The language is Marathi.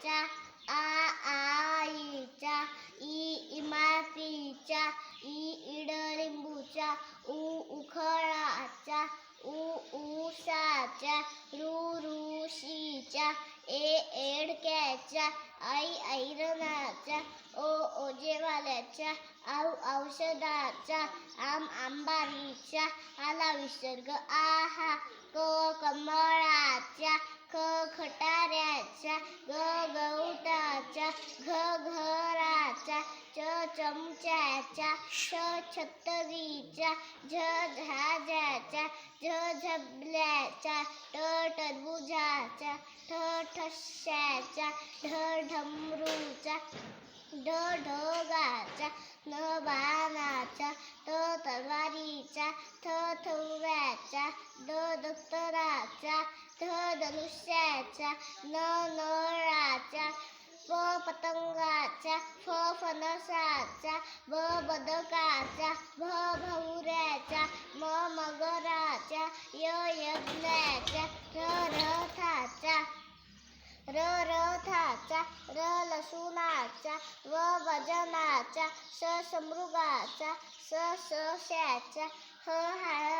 बाळाच्या आ आईच्या ई इमारतीच्या ई इडलिंबूच्या उ उखळाच्या उ ऊसाच्या ऋ ऋषीच्या ए एडक्याच्या आई ऐरणाच्या ओ ओजेवाल्याच्या औ औषधाचा आम आंबारीच्या आला विसर्ग आहा क कमळाच्या ख खटा खटाऱ्याच्या ग गवताच्या घ घराचा च चमच्याचा श छत्तरीचा झ झाजाचा झ झबल्याचा ट टरबुजाचा ठ ठश्याचा ढ ढमरूचा ढ ढगाच्या न बाणाचा त तलवारीचा थ थव्याचा द दप्तराच्या धनुष्याच्या न नळाच्या प पतंगाच्या फ फणसाच्या ब बदकाच्या भ भवऱ्याच्या म मगराच्या य यज्ञाच्या र रथाच्या र रथाचा र लसुणाचा व वजनाचा स समृगाचा स सश्याचा ह हळणाचा